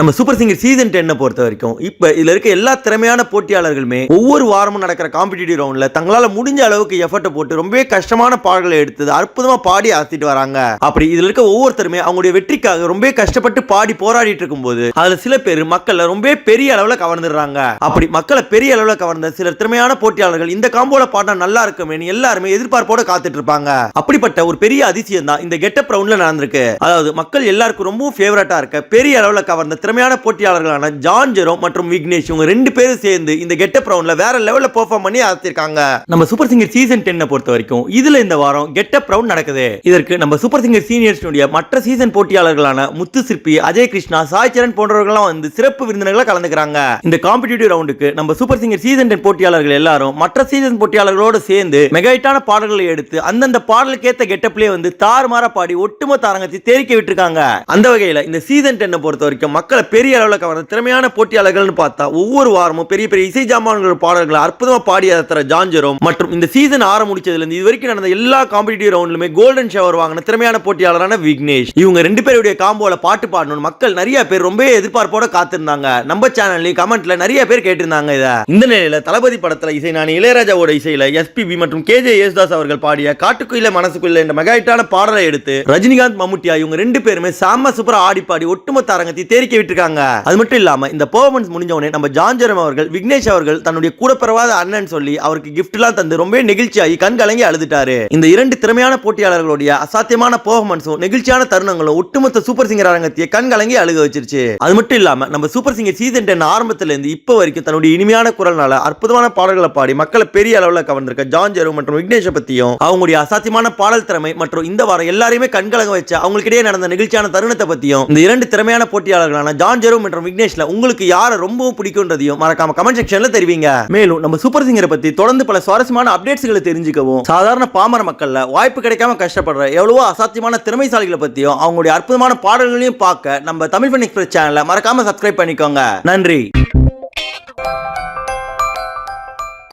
நம்ம super singer season டென்னை பொறுத்த வரைக்கும் இப்போ இதில் இருக்க எல்லா திறமையான போட்டியாளர்களுமே ஒவ்வொரு வாரமும் நடக்கிற காம்படிட்டிவ் ரவுண்டில் தங்களால் முடிஞ்ச அளவுக்கு எஃபர்ட்டை போட்டு ரொம்பவே கஷ்டமான பாடல்களை எடுத்து அற்புதமா பாடி அசத்திட்டு வராங்க. அப்படி இதில் இருக்க ஒவ்வொருத்தருமே அவங்களுடைய வெற்றிக்காக ரொம்பவே கஷ்டப்பட்டு பாடி போராடிட்டு இருக்கும்போது அதுல சில பேர் மக்களை ரொம்பவே பெரிய அளவில் கவர்ந்துடுறாங்க. அப்படி மக்களை பெரிய அளவில் கவர்ந்த சில திறமையான போட்டியாளர்கள் இந்த காம்போல பாடினா நல்லா இருக்குமேனு எல்லாருமே எதிர்பார்ப்போட காத்துட்டு இருப்பாங்க அப்படிப்பட்ட ஒரு பெரிய அதிசயம் தான் இந்த கெட்டப் ரவுண்ட்ல நடந்திருக்கு. அதாவது மக்கள் எல்லாருக்கும் ரொம்பவும் ஃபேவரட்டாக இருக்க பெரிய அளவில் கவர்ந்த திறமையான போட்டியாளர்களான ஜான் ஜெரோ மற்றும் விக்னேஷ் இவங்க ரெண்டு பேரும் சேர்ந்து இந்த கெட்டப் ரவுண்ட்ல வேற லெவல்ல பெர்ஃபார்ம் பண்ணி அசத்திருக்காங்க நம்ம சூப்பர் சிங்கர் சீசன் டென்னை பொறுத்த வரைக்கும் இதுல இந்த வாரம் கெட்டப் ரவுண்ட் நடக்குது. இதற்கு நம்ம சூப்பர் சிங்கர் சீனியர்ஸ்னுடைய மற்ற சீசன் போட்டியாளர்களான முத்து சிற்பி அஜய் கிருஷ்ணா சாய் சரண் போன்றவர்கள்லாம் வந்து சிறப்பு விருந்தினர்களை கலந்துக்கிறாங்க. இந்த காம்படிட்டிவ் ரவுண்டுக்கு நம்ம சூப்பர் சிங்கர் சீசன் டென் போட்டியாளர்கள் எல்லாரும் மற்ற சீசன் போட்டியாளர்களோடு சேர்ந்து மெகாயிட்டான பாடல்களை எடுத்து அந்தந்த பாடலுக்கேத்த கெட்டப்லேயே வந்து தாறுமாற பாடி ஒட்டுமொத்த அரங்கத்தை தேரிக்க விட்டுருக்காங்க. அந்த வகையில இந்த சீசன் டென்னை பொறுத்த வரைக்கும் மக்கள் பெரிய அளவில் கவர்ந்த திறமையான போட்டியாளர்கள்னு பார்த்தா ஒவ்வொரு வாரமும் பெரிய பெரிய இசை ஜாமான்கள் பாடல்களை அற்புதமா பாடி தர ஜான்ஜரும் மற்றும் இந்த சீசன் ஆர முடிச்சதுலேருந்து இது வரைக்கும் நடந்த எல்லா காம்படிட்டிவ் ரவுண்ட்லுமே கோல்டன் ஷவர் வாங்கின திறமையான போட்டியாளரான விக்னேஷ். இவங்க ரெண்டு பேருடைய காம்போல பாட்டு பாடணும் மக்கள் நிறைய பேர் ரொம்ப எதிர்பார்ப்போட காத்திருந்தாங்க. நம்ம சேனல்லையும் கமெண்ட்ல நிறைய பேர் கேட்டிருந்தாங்க இதை. இந்த நிலையில தளபதி படத்துல இசை நான் இளையராஜாவோட இசையில எஸ்பிபி மற்றும் கேஜே யேசுதாஸ் அவர்கள் பாடிய காட்டுக்குள்ள மனசுக்குள்ள என்ற மெகாயிட்டான பாடலை எடுத்து ரஜினிகாந்த் மம்முட்டியா இவங்க ரெண்டு பேருமே சாம சூப்பரா ஆடி பாடி ஒட்டுமொத்த அரங்கத்தை தேரிக்க விட்டுருக்காங்க அது மட்டும் இல்லாம இந்த பெர்ஃபார்மன்ஸ் முடிஞ்ச உடனே நம்ம ஜான்ஜரம் அவர்கள் விக்னேஷ் அவர்கள் தன்னுடைய கூட பிறவாத அண்ணன் சொல்லி அவருக்கு கிஃப்ட் எல்லாம் தந்து ரொம்ப நெகிழ்ச்சியாகி கண் கலங்கி அழுதுட்டாரு. இந்த இரண்டு திறமையான போட்டியாளர்களுடைய அசாத்தியமான பெர்ஃபார்மன்ஸும் நெகிழ்ச்சியான தருணங்களும் ஒட்டுமொத்த சூப்பர் சிங்கர் அரங்கத்தையே கண் கலங்கி அழுக வச்சிருச்சு. அது மட்டும் இல்லாம நம்ம சூப்பர் சிங்கர் சீசன் டென் ஆரம்பத்துல இருந்து இப்போ வரைக்கும் தன்னுடைய இனிமையான குரல்னால அற்புதமான பாடல்களை பாடி மக்களை பெரிய அளவில் கவர்ந்திருக்க ஜான் ஜெரு மற்றும் விக்னேஷை பத்தியும் அவங்களுடைய அசாத்தியமான பாடல் திறமை மற்றும் இந்த வாரம் எல்லாரையுமே கண்கலங்க வச்ச அவங்களுக்கிடையே நடந்த நிகழ்ச்சியான தருணத்தை பத்தியும் இந்த இரண்டு திறமையான போட்டியாளர்களான ஜான் ஜெரோ மற்றும் விக்னேஷ்ல உங்களுக்கு யாரை ரொம்பவும் பிடிக்கும்ன்றதையும் மறக்காம கமெண்ட் செக்ஷன்ல தெரிவிங்க. மேலும் நம்ம சூப்பர் சிங்கரை பத்தி தொடர்ந்து பல சுவாரஸ்யமான அப்டேட்ஸ்களை தெரிஞ்சுக்கவும் சாதாரண பாமர மக்கள்ல வாய்ப்பு கிடைக்காம கஷ்டப்படுற எவ்வளவோ அசாத்தியமான திறமைசாலிகளை பத்தியும் அவங்களுடைய அற்புதமான பாடல்களையும் பார்க்க நம்ம தமிழ் ஃபன் எக்ஸ்பிரஸ் சேனலை மறக்காம சப்ஸ்கிரைப் பண்ணிக்கோங்க. நன்றி.